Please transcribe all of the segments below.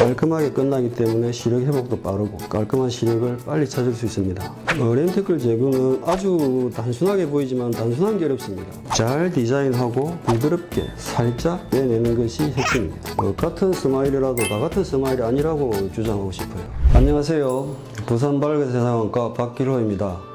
깔끔하게 끝나기 때문에 시력 회복도 빠르고 깔끔한 시력을 빨리 찾을 수 있습니다. 어, 렌티클 제거는 아주 단순하게 보이지만 단순한 게 어렵습니다. 잘 디자인하고 부드럽게 살짝 빼내는 것이 핵심입니다. 어, 같은 스마일이라도 다 같은 스마일이 아니라고 주장하고 싶어요. 안녕하세요. 부산 밝은 세상학과 박기로입니다.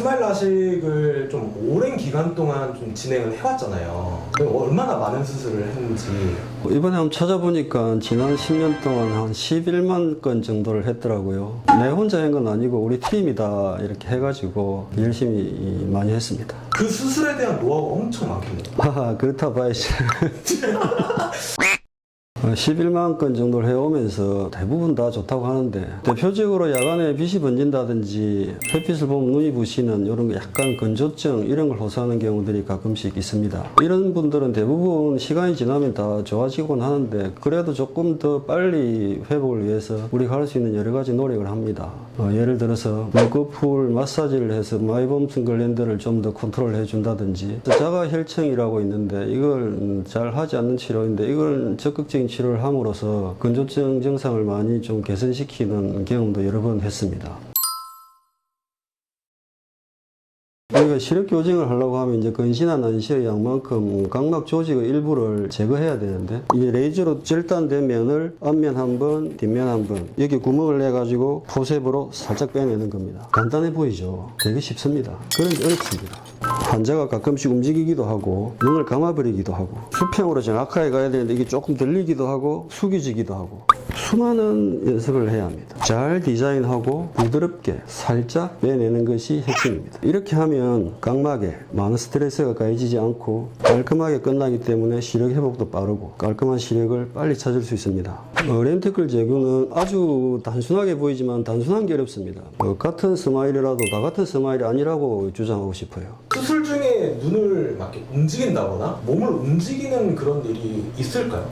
스마일 라식을 좀 오랜 기간 동안 좀 진행을 해왔잖아요. 얼마나 많은 수술을 했는지. 이번에 한번 찾아보니까 지난 10년 동안 한 11만 건 정도를 했더라고요. 내 혼자 한 건 아니고 우리 팀이다 이렇게 해가지고 열심히 많이 했습니다. 그 수술에 대한 노하우가 엄청 많겠네요. 하하 그렇다 봐야지. 어, 11만 건 정도를 해오면서 대부분 다 좋다고 하는데 대표적으로 야간에 빛이 번진다든지 햇빛을 보면 눈이 부시는 이런 거 약간 건조증 이런 걸 호소하는 경우들이 가끔씩 있습니다. 이런 분들은 대부분 시간이 지나면 다 좋아지곤 하는데 그래도 조금 더 빨리 회복을 위해서 우리가 할 수 있는 여러 가지 노력을 합니다. 어, 예를 들어서 눈꺼풀 마사지를 해서 마이범슨 글랜드를 좀 더 컨트롤 해 준다든지 자가 혈청이라고 있는데 이걸 음, 잘 하지 않는 치료인데 이걸 적극적인 치료 를 함으로써 건조증 증상을 많이 좀 개선시키는 경험도 여러 번 했습니다. 우리가 시력 교정을 하려고 하면 이제 근시나 난시의 양만큼 각막 조직의 일부를 제거해야 되는데 이 레이저로 절단된 면을 앞면 한 번, 뒷면 한 번 여기 구멍을 내 가지고 포셉으로 살짝 빼내는 겁니다. 간단해 보이죠? 되게 쉽습니다. 그런데 어렵습니다. 환자가 가끔씩 움직이기도 하고 눈을 감아버리기도 하고 수평으로 정확하게 가야 되는데 이게 조금 들리기도 하고 숙여지기도 하고 수많은 연습을 해야 합니다. 잘 디자인하고 부드럽게 살짝 빼내는 것이 핵심입니다. 이렇게 하면 각막에 많은 스트레스가 가해지지 않고 깔끔하게 끝나기 때문에 시력 회복도 빠르고 깔끔한 시력을 빨리 찾을 수 있습니다. 어, 렌티클 제거는 아주 단순하게 보이지만 단순한 게 어렵습니다. 어, 같은 스마일이라도 다 같은 스마일이 아니라고 주장하고 싶어요. 수술 중에 눈을 막 움직인다거나 몸을 움직이는 그런 일이 있을까요?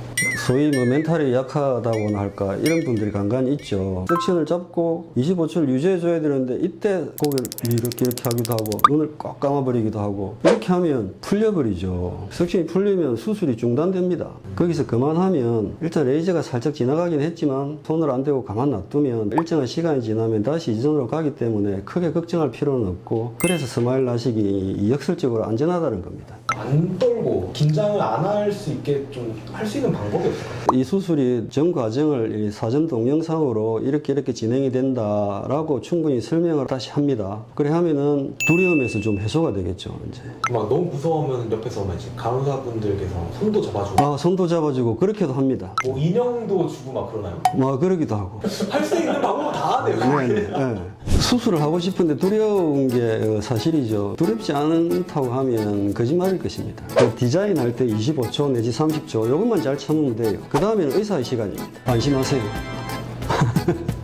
소위 뭐 멘탈이 약하다고나 할까 이런 분들이 간간히 있죠. 석션을 잡고 25초를 유지해줘야 되는데 이때 고개를 이렇게 이렇게 하기도 하고 눈을 꽉 감아버리기도 하고 이렇게 하면 풀려버리죠. 석션이 풀리면 수술이 중단됩니다. 거기서 그만하면 일단 레이저가 살짝 지나가긴 했지만 손을 안 대고 가만 놔두면 일정한 시간이 지나면 다시 이전으로 가기 때문에 크게 걱정할 필요는 없고 그래서 스마일 라식이 역설적으로 안전하다는 겁니다. 안 떨고 긴장을 안 할 수 있게 좀 할 수 있는 방법이 없을까요? 이 수술이 전 과정을 이 사전 동영상으로 이렇게 이렇게 진행이 된다라고 충분히 설명을 다시 합니다. 그래 하면은 두려움에서 좀 해소가 되겠죠, 이제. 막 너무 무서우면 옆에서 막 이제 간호사분들께서 손도 잡아주고 아, 손도 잡아주고 그렇게도 합니다. 뭐 인형도 주고 막 그러나요? 뭐 그러기도 하고. 할 수 있는 방법은 다 하네요. 네, 네, 네. 수술을 하고 싶은데 두려운 게 어, 사실이죠. 두렵지 않다고 하면 거짓말일 것입니다. 그 디자인할 때 25초 내지 30초 이것만 잘 참으면 돼요. 그 다음에는 의사의 시간입니다. 안심하세요.